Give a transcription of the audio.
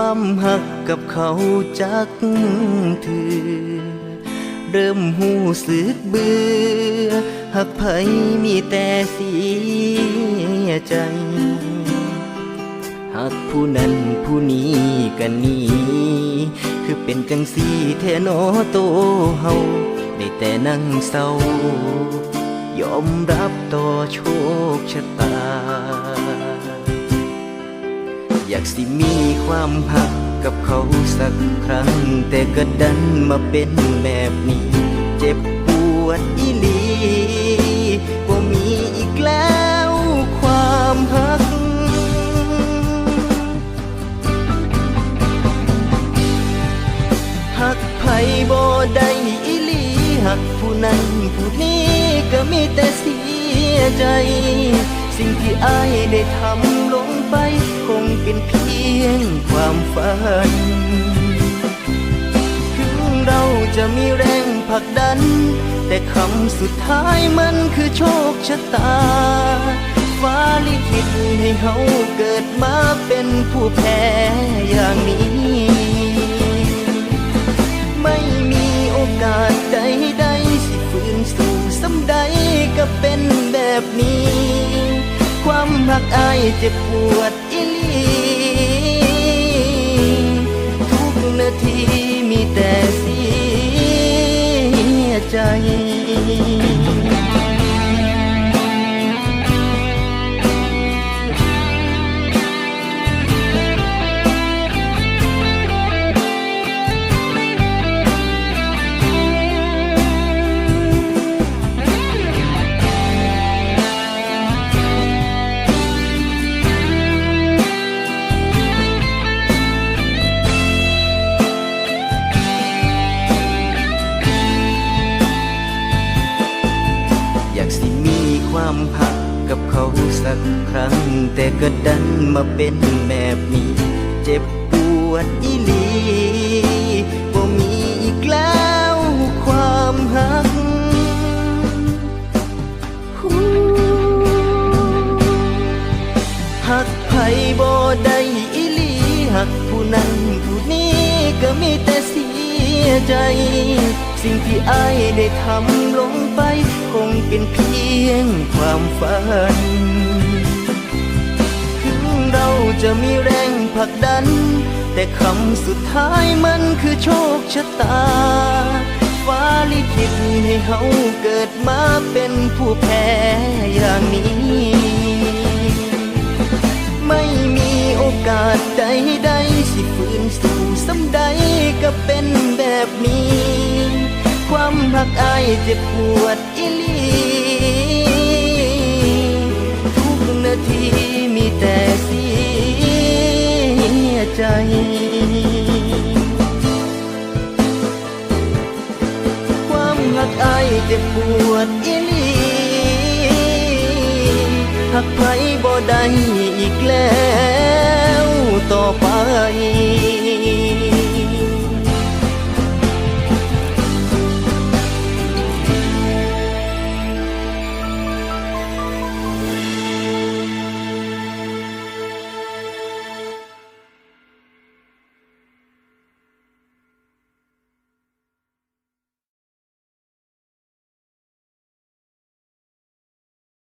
ความหักกับเขาจักถือ เริ่มหูสึกเบื่อ หักไผมีแต่เสียใจหากผู้นั้นผู้นี้กันนี้คือเป็นจังสีแทนอโตเฮาได้แต่นั่งเศร้ายอมรับต่อโชคชะตา อยากสิมีความหักกับเขาสักครั้ง แต่ก็ดันมาเป็นแบบนี้ เจ็บปวดอีหลีว่ามีอีกแล้วความหัก หักไผบ่ได้อีหลีหักผู้นั้นผู้นี้ก็มีแต่เสียใจ สิ่งที่อายได้ทำลงไป คงเป็นเพียงความฝัน ถึงเราจะมีแรงผลักดัน แต่คำสุดท้ายมันคือโชคชะตา ฟ้าลิขิตให้เฮาเกิดมาเป็นผู้แพ้อย่างนี้ ไม่มีโอกาสใดๆสิฝืนสู่สำใดก็เป็นแบบนี้ ความหักอายเจ็บปวดอีลีทุกนาที กับเขาสักครั้ง แต่ก็ดันมาเป็นแบบนี้ เจ็บปวดอีหลีว่มีอีกแล้วความหักหักไผบ่ได้อีหลีหักผู้นั้นผู้นี้ก็มีแต่เสียใจ สิ่งที่อายได้ทำลงไป คงเป็นเพียงความฝัน ถึงเราจะมีแรงผลักดัน แต่คำสุดท้ายมันคือโชคชะตา ฟ้าลิขิตให้เฮาเกิดมาเป็นผู้แพ้อย่างนี้ ไม่มีโอกาสใดๆสิฝืนสู่สำใดก็เป็นแบบนี้ ความรักอายเจ็บปวดอีลี ทุกนาทีมีแต่เสียใจความหักอายเจ็บปวดอีลีหักไผบ่ได้อีกแล้วต่อไป